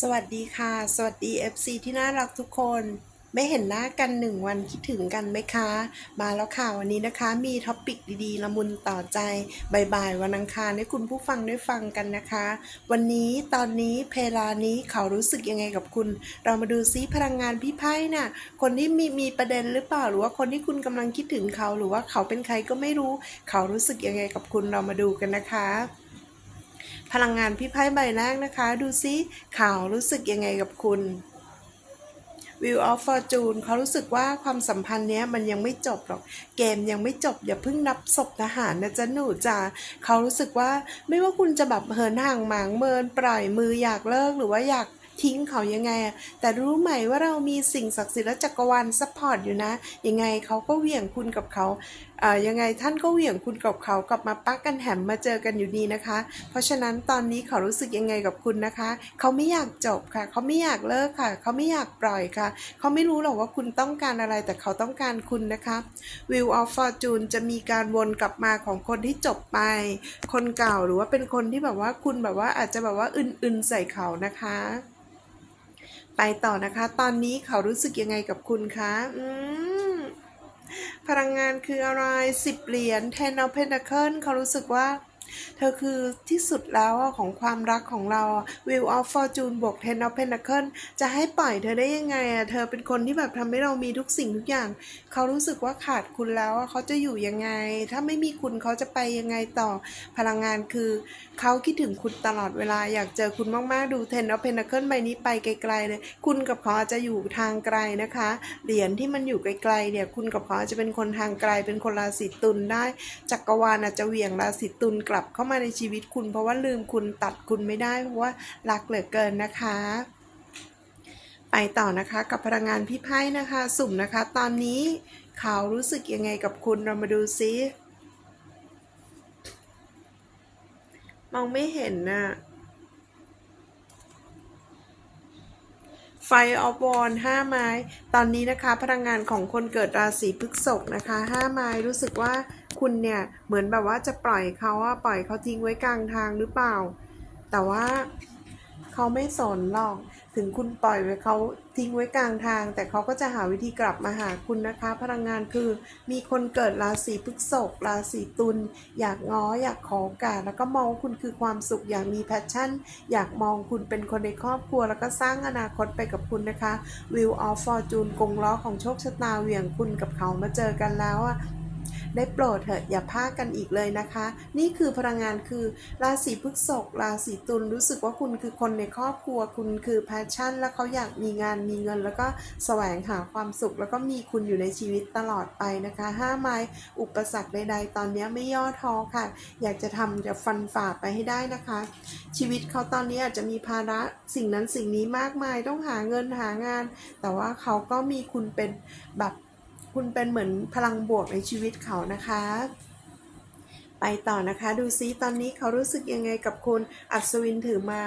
สวัสดีค่ะ สวัสดี FC ที่น่ารักทุกคน ไม่เห็นหน้ากันหนึ่งวันคิดถึงกันไหมคะ มาแล้วค่ะวันนี้นะคะ มีท็อปิกดีๆ ละมุนต่อใจบ่ายๆวันอังคารให้คุณผู้ฟังได้ฟังกันนะคะ วันนี้ตอนนี้เพลานี้เขารู้สึกยังไงกับคุณ เรามาดูซิพลังงานพี่ไพ่น่ะ คนที่มีมีประเด็นหรือเปล่าหรือว่าคนที่คุณกำลังคิดถึงเขา หรือว่าเขาเป็นใครก็ไม่รู้ เขารู้สึกยังไงกับคุณเรามาดูกันนะคะ พลังงานพี่ไพ่ใบแรกนะคะ ดูซิข่าวรู้สึกยังไงกับคุณ View of Fortune เขารู้สึกว่าความสัมพันธ์เนี้ยมันยังไม่จบหรอก เกมยังไม่จบ อย่าเพิ่งนับศพทหารนะจ๊ะหนูจ๋าเขารู้สึกว่าไม่ว่าคุณจะแบบเหินห่างหมางเมิน ปล่อยมืออยากเลิกหรือว่าอยากทิ้งเขายังไงอะแต่รู้ไหมว่าเรามีสิ่งศักดิ์สิทธิ์และจักรวาลซัพพอร์ตอยู่นะ ยังไงเขาก็เหวี่ยงคุณกับเขายังไงท่านก็เหวี่ยงคุณกับเขากลับมาปักกันแหมมาเจอกันอยู่ดีนะคะ เพราะฉะนั้นตอนนี้เขารู้สึกยังไงกับคุณนะคะ เขาไม่อยากจบค่ะ เขาไม่อยากเลิกค่ะ เขาไม่อยากปล่อยค่ะ เขาไม่รู้หรอกว่าคุณต้องการอะไรแต่เขาต้องการคุณนะคะ Wheel of Fortune จะมีการวนกลับมาของคนที่จบไป คนเก่าหรือว่าเป็นคนที่แบบว่าคุณแบบว่าอาจจะแบบว่าอึนๆใส่เขานะคะ ไปต่อนะคะ ตอนนี้เขารู้สึกยังไงกับคุณคะ อืม พลังงานคืออะไรสิบเหรียญ Ten of Pentacles เขารู้สึกว่า เธอคือที่สุดแล้วของความรักของเราอะ Wheel of Fortune บวก Ten of Pentacles จะให้ปล่อยเธอได้ยังไงอะเธอเป็นคนที่แบบทำให้เรามีทุกสิ่งทุกอย่าง เขารู้สึกว่าขาดคุณแล้วเขาจะอยู่ยังไง ถ้าไม่มีคุณเขาจะไปยังไงต่อพลังงานคือ เขาคิดถึงคุณตลอดเวลาอยากเจอคุณมากๆดู Ten of Pentacles ใบนี้ไปไกลๆเลย คุณกับเขาอาจจะอยู่ทางไกลนะคะ เหรียญที่มันอยู่ไกลๆเนี่ยคุณกับเขาอาจจะเป็นคนทางไกลเป็นคนราศีตุลได้จักรวาลอาจจะเหวี่ยงราศีตุลกลับบเข้ามาในชีวิตคุณ เพราะว่าลืมคุณตัดคุณไม่ได้ เพราะว่ารักเหลือเกินนะคะ ไปต่อนะคะกับพลังงานพี่ไพ่นะคะ สุ่มนะคะ ตอนนี้เขารู้สึกยังไงกับคุณเรามาดูซิมองไม่เห็นน่ะไฟออฟวอนห้าไม้ ตอนนี้นะคะ พลังงานของคนเกิดราศีพฤษภนะคะห้าไม้รู้สึกว่า คุณเนี่ยเหมือนแบบว่าจะปล่อยเขาว่าปล่อยเขาทิ้งไว้กลางทางหรือเปล่า แต่ว่าเขาไม่สนหรอก ถึงคุณปล่อยไว้เขาทิ้งไว้กลางทาง แต่เขาก็จะหาวิธีกลับมาหาคุณนะคะ พลังงานคือมีคนเกิดราศีพฤษภราศีตุลอยากง้ออยากขอโอกาสแล้วก็มองคุณคือความสุขอยากมีแพชชั่น อยากมองคุณเป็นคนในครอบครัว แล้วก็สร้างอนาคตไปกับคุณนะคะ Wheel of Fortune กงล้อของโชคชะตาเหวี่ยงคุณกับเขามาเจอกันแล้วอะ ได้โปรดเถอะอย่าพลาดกันอีกเลยนะคะ นี่คือพลังงานคือราศีพฤษภราศีตุลรู้สึกว่าคุณคือคนในครอบครัวคุณคือแพชชั่น แล้วเขาอยากมีงานมีเงิน แล้วก็แสวงหาความสุข แล้วก็มีคุณอยู่ในชีวิตตลอดไปนะคะห้าไม้อุปสรรคใด ๆ ตอนนี้ไม่ย่อท้อค่ะ อยากจะทำจะฟันฝ่าไปให้ได้นะคะ ชีวิตเขาตอนนี้อาจจะมีภาระสิ่งนั้นสิ่งนี้มากมายต้องหาเงินหางาน แต่ว่าเขาก็มีคุณเป็นแบบ คุณเป็นเหมือนพลังบวกในชีวิตเขานะคะ ไปต่อนะคะ ดูซิตอนนี้เขารู้สึกยังไงกับคุณอัศวินถือไม้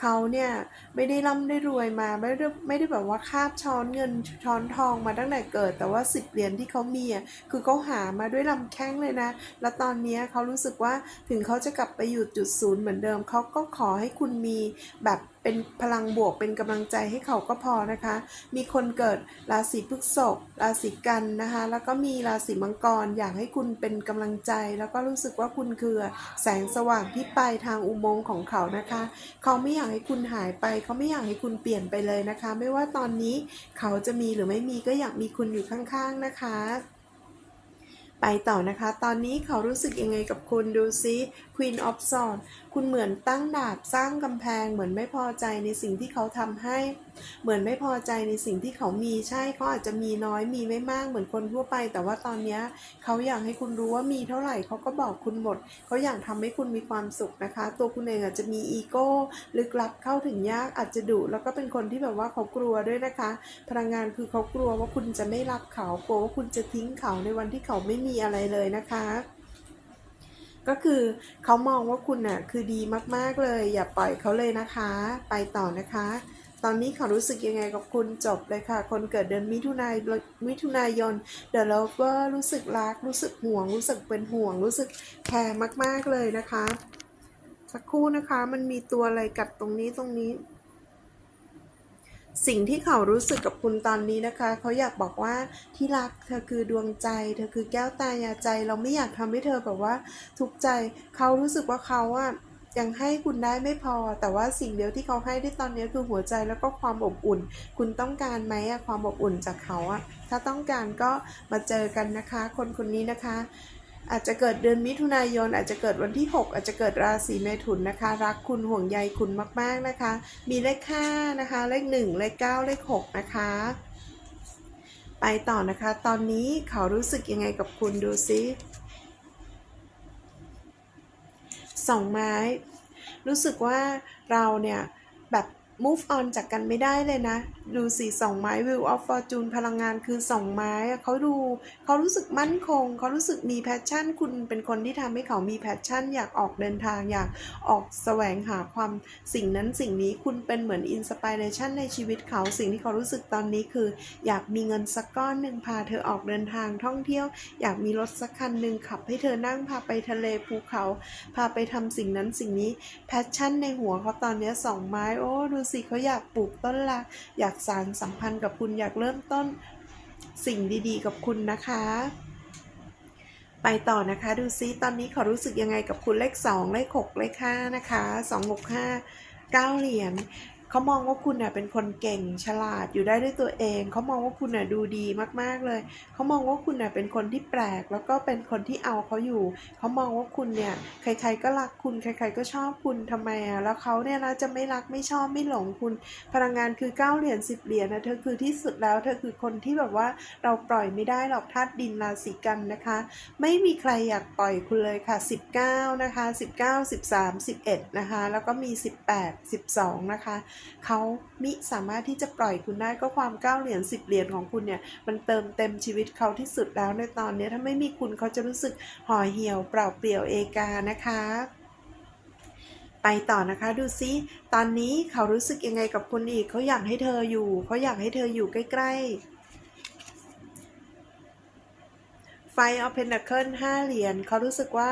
เขาเนี่ยไม่ได้ร่ำได้รวยมาไม่ได้ไม่ได้แบบว่าคาบช้อนเงินช้อนทองมาตั้งแต่เกิด แต่ว่าสิบเหรียญที่เขามีอะคือเขาหามาด้วยลำแข้งเลยนะ แล้วตอนนี้เขารู้สึกว่าถึงเขาจะกลับไปอยู่จุดศูนย์เหมือนเดิมเขาก็ขอให้คุณมีแบบ เป็นพลังบวกเป็นกำลังใจให้เขาก็พอนะคะ มีคนเกิดราศีพฤษภราศีกันนะคะ แล้วก็มีราศีมังกรอยากให้คุณเป็นกำลังใจ แล้วก็รู้สึกว่าคุณคือแสงสว่างที่ปลายทางอุโมงค์ของเขานะคะ เขาไม่อยากให้คุณหายไป เขาไม่อยากให้คุณเปลี่ยนไปเลยนะคะ ไม่ว่าตอนนี้เขาจะมีหรือไม่มีก็อยากมีคุณอยู่ข้างๆนะคะ ไปต่อนะคะ ตอนนี้เขารู้สึกยังไงกับคุณดูซิ Queen of Swords คุณเหมือนตั้งดาบสร้างกำแพง เหมือนไม่พอใจในสิ่งที่เขาทำให้ เหมือนไม่พอใจในสิ่งที่เขามีใช่เขาอาจจะมีน้อยมีไม่มากเหมือนคนทั่วไป แต่ว่าตอนนี้เขาอยากให้คุณรู้ว่ามีเท่าไหร่เขาก็บอกคุณหมด เขาอยากทำให้คุณมีความสุขนะคะ ตัวคุณเองอาจจะมีอีโก้ลึกลับเข้าถึงยากอาจจะดุแล้วก็เป็นคนที่แบบว่าเขากลัวด้วยนะคะ พลังงานคือเขากลัวว่าคุณจะไม่รักเขากลัวว่าคุณจะทิ้งเขาในวันที่เขาไม่มีมีอะไรเลยนะคะ ก็คือเขามองว่าคุณน่ะคือดีมากๆเลย อย่าปล่อยเขาเลยนะคะ ไปต่อนะคะ ตอนนี้เขารู้สึกยังไงกับคุณจบเลยค่ะ คนเกิดเดือนมิถุนายนมิถุนายน The Lover รู้สึกรัก รู้สึกห่วง รู้สึกเป็นห่วง รู้สึกแคร์มากๆเลยนะคะ สักครู่นะคะมันมีตัวอะไรกัดตรงนี้ตรงนี้ สิ่งที่เขารู้สึกกับคุณตอนนี้นะคะ เขาอยากบอกว่าที่รักเธอคือดวงใจ เธอคือแก้วตายาใจ เราไม่อยากทำให้เธอแบบว่าทุกข์ใจ เขารู้สึกว่าเขาอะยังให้คุณได้ไม่พอ แต่ว่าสิ่งเดียวที่เขาให้ได้ตอนนี้คือหัวใจแล้วก็ความอบอุ่น คุณต้องการไหมอะความอบอุ่นจากเขาอะถ้าต้องการก็มาเจอกันนะคะ คนคนนี้นะคะ อาจจะเกิดเดือนมิถุนายน อาจจะเกิดวันที่ 6 อาจจะเกิดราศีเมถุนนะคะ รักคุณห่วงใยคุณมาก ๆนะคะ มีเลข5นะคะ เลข 1 เลข 9 เลข 6 นะคะ ไปต่อนะคะ ตอนนี้เขารู้สึกยังไงกับคุณดูซิสองไม้ รู้สึกว่าเราเนี่ยแบบ move on จากกันไม่ได้เลยนะ ดูสีสองไม้ Wheel of Fortune พลังงานคือสองไม้เขาดูเขารู้สึกมั่นคง เขารู้สึกมีแพชชั่น คุณเป็นคนที่ทำให้เขามีแพชชั่น อยากออกเดินทาง อยากออกแสวงหาความสิ่งนั้นสิ่งนี้คุณเป็นเหมือนอินสปิเรชันในชีวิตเขาสิ่งที่เขารู้สึกตอนนี้คือ อยากมีเงินสักก้อนหนึ่งพาเธอออกเดินทางท่องเที่ยว อยากมีรถสักคันหนึ่งขับให้เธอนั่งพาไปทะเลภูเขา พาไปทำสิ่งนั้นสิ่งนี้แพชชั่นในหัวเขาตอนนี้สองไม้โอ้ดูสิเขาอยากปลูกต้นละอยากสารสัมพันธ์กับคุณอยากเริ่มต้นสิ่งดีๆ กับคุณนะคะ ไปต่อนะคะดูซิตอนนี้เขารู้สึกยังไงกับคุณเลข 2 เลข 6 เลข5นะคะ 2 6 5 9 เหรียญ เขามองว่าคุณเน่ยเป็นคนเก่งฉลาดอยู่ได้ด้วยตัวเอง เขามองว่าคุณเน่ยดูดีมากๆเลย เขามองว่าคุณเน่ยเป็นคนที่แปลก แล้วก็เป็นคนที่เอาเขาอยู่ เขามองว่าคุณเนี่ยใครๆก็รักคุณ ใคร ๆ ก็ชอบคุณทำไมอะแล้วเขาเนี่ยนะจะไม่รักไม่ชอบไม่หลงคุณ พลังงานคือ9เหรียญ10เหรียญนะเธอคือที่สุดแล้วเธอคือคนที่แบบว่าเราปล่อยไม่ได้หรอกธาตุดินราศีกันนะคะ ไม่มีใครอยากปล่อยคุณเลยค่ะ 19 นะคะ 19 13 11 นะคะ แล้วก็มี 18 12 นะคะเขามิสามารถที่จะปล่อยคุณได้ก็ความ9เหรียญ10เหรียญของคุณเนี่ยมันเติมเต็มชีวิตเขาที่สุดแล้วในตอนนี้ถ้าไม่มีคุณเขาจะรู้สึกห่อเหี่ยวเปล่าเปลี่ยวเอกานะคะไปต่อนะคะดูซิตอนนี้เขารู้สึกยังไงกับคุณอีกเขาอยากให้เธออยู่เขาอยากให้เธออยู่ใกล้ๆไฟออฟเพนเคิลห้าเหรียญเขารู้สึกว่า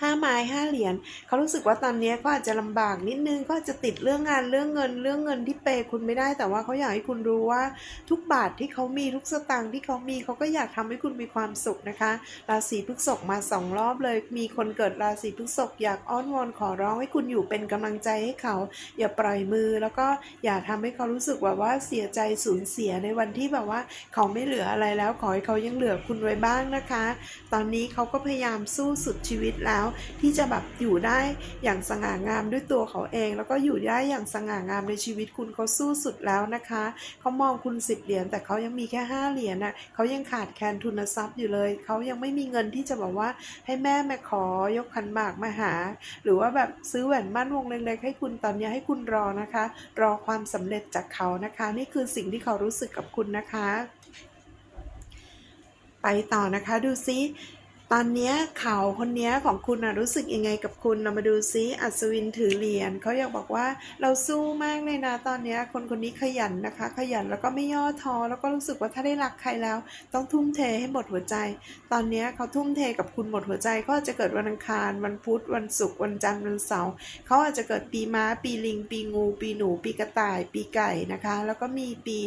ห้าไม้ห้าเหรียญเขารู้สึกว่าตอนนี้ก็อาจจะลำบากนิดนึงก็จจะติดเรื่องงานเรื่องเงินเรื่องเงินที่เปย์คุณไม่ได้ แต่ว่าเขาอยากให้คุณรู้ว่าทุกบาทที่เขามีทุกสตางค์ที่เขามีเขาก็อยากทำให้คุณมีความสุขนะคะ ราศีพฤษภมาสองรอบเลย มีคนเกิดราศีพฤษภอยากอ้อนวอนขอร้องให้คุณอยู่เป็นกำลังใจให้เขา อย่าปล่อยมือแล้วก็อย่าทำให้เขารู้สึกแบบว่าเสียใจสูญเสียในวันที่แบบว่า เขาไม่เหลืออะไรแล้วขอให้เขายังเหลือคุณไว้บ้างนะคะ ตอนนี้เขาก็พยายามสู้สุดชีวิตแล้วที่จะแบบอยู่ได้อย่างสง่างามด้วยตัวเขาเอง แล้วก็อยู่ได้อย่างสง่างามในชีวิตคุณเขาสู้สุดแล้วนะคะเขามองคุณสิบเหรียญแต่เขายังมีแค่ห้าเหรียญน่ะเขายังขาดแคลนทุนทรัพย์อยู่เลยเขายังไม่มีเงินที่จะบอกว่าให้แม่มาขอยกขันหมากมาหา หรือว่าแบบซื้อแหวนมั่นวงเล็กๆให้คุณตอนนี้ให้คุณรอนะคะ รอความสำเร็จจากเขานะคะ นี่คือสิ่งที่เขารู้สึกกับคุณนะคะ ไปต่อนะคะดูซิ ตอนนี้เขาคนนี้ของคุณนะรู้สึกยังไงกับคุณเรามาดูซิอัศวินถือเหรียญเขาอยากบอกว่าเราสู้มากเลยนะตอนนี้คนคนนี้ขยันนะคะ ขยันแล้วก็ไม่ย่อท้อแล้วก็รู้สึกว่าถ้าได้รักใครแล้ว ต้องทุ่มเทให้หมดหัวใจ ตอนนี้เขาทุ่มเทกับคุณหมดหัวใจเขาอาจจะเกิดวันอังคาร วันพุธวันศุกร์วันจันทร์วันเสาร์เขาอาจจะเกิดปีม้า ปีลิง ปีงู ปีหนู ปีกระต่าย ปีไก่นะคะ แล้วก็มีปี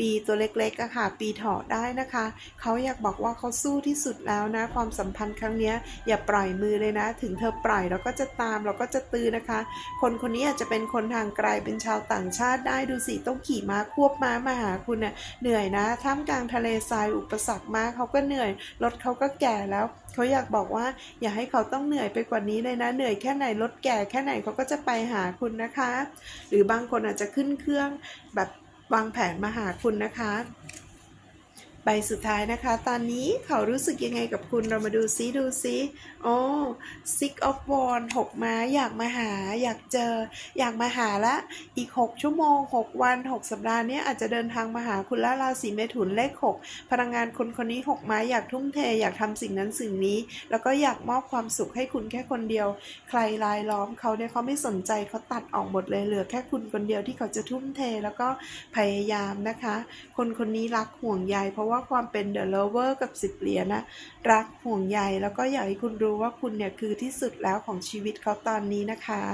ปีตัวเล็กๆอะค่ะ ปีเถาะได้นะคะ เขาอยากบอกว่าเขาสู้ที่สุดแล้วนะ ความสัมพันธ์ครั้งเนี้ยอย่าปล่อยมือเลยนะ ถึงเธอปล่อยเราก็จะตามเราก็จะตือนะคะ คนคนนี้อาจจะเป็นคนทางไกลเป็นชาวต่างชาติได้ดูสิต้องขี่ม้าควบม้ามาหาคุณน่ะเหนื่อยนะท่ามกลางทะเลทรายอุปสรรคมากเขาก็เหนื่อยรถเขาก็แก่แล้วเขาอยากบอกว่าอย่าให้เขาต้องเหนื่อยไปกว่านี้เลยนะ เหนื่อยแค่ไหนรถแก่แค่ไหนเขาก็จะไปหาคุณนะคะ หรือบางคนอาจจะขึ้นเครื่องแบบ วางแผนมาหาคุณนะคะ ใบสุดท้ายนะคะ ตอนนี้เขารู้สึกยังไงกับคุณเรามาดูซิดูซิโอ้ six of wands หกม้าอยากมาหาอยากเจอ อยากมาหาละอีก 6 ชั่วโมง 6 วัน 6 สัปดาห์เนี้ยอาจจะเดินทางมาหาคุณและราศีเมถุนเลข 6 พลังงานคนคนนี้6ม้าอยากทุ่มเท อยากทำสิ่งนั้นสิ่งนี้ แล้วก็อยากมอบความสุขให้คุณแค่คนเดียว ใครรายล้อมเขาเนี่ยเขาไม่สนใจเขาตัดออกหมดเลยเหลือแค่คุณคนเดียวที่เขาจะทุ่มเทแล้วก็พยายามนะคะ คนคนนี้รักห่วงใยเพราะว่าความเป็น the lover กับสิบเหรียญนะ รักห่วงใยแล้วก็อยากให้คุณรู้ว่าคุณเนี่ยคือที่สุดแล้วของชีวิตเขาตอนนี้นะคะ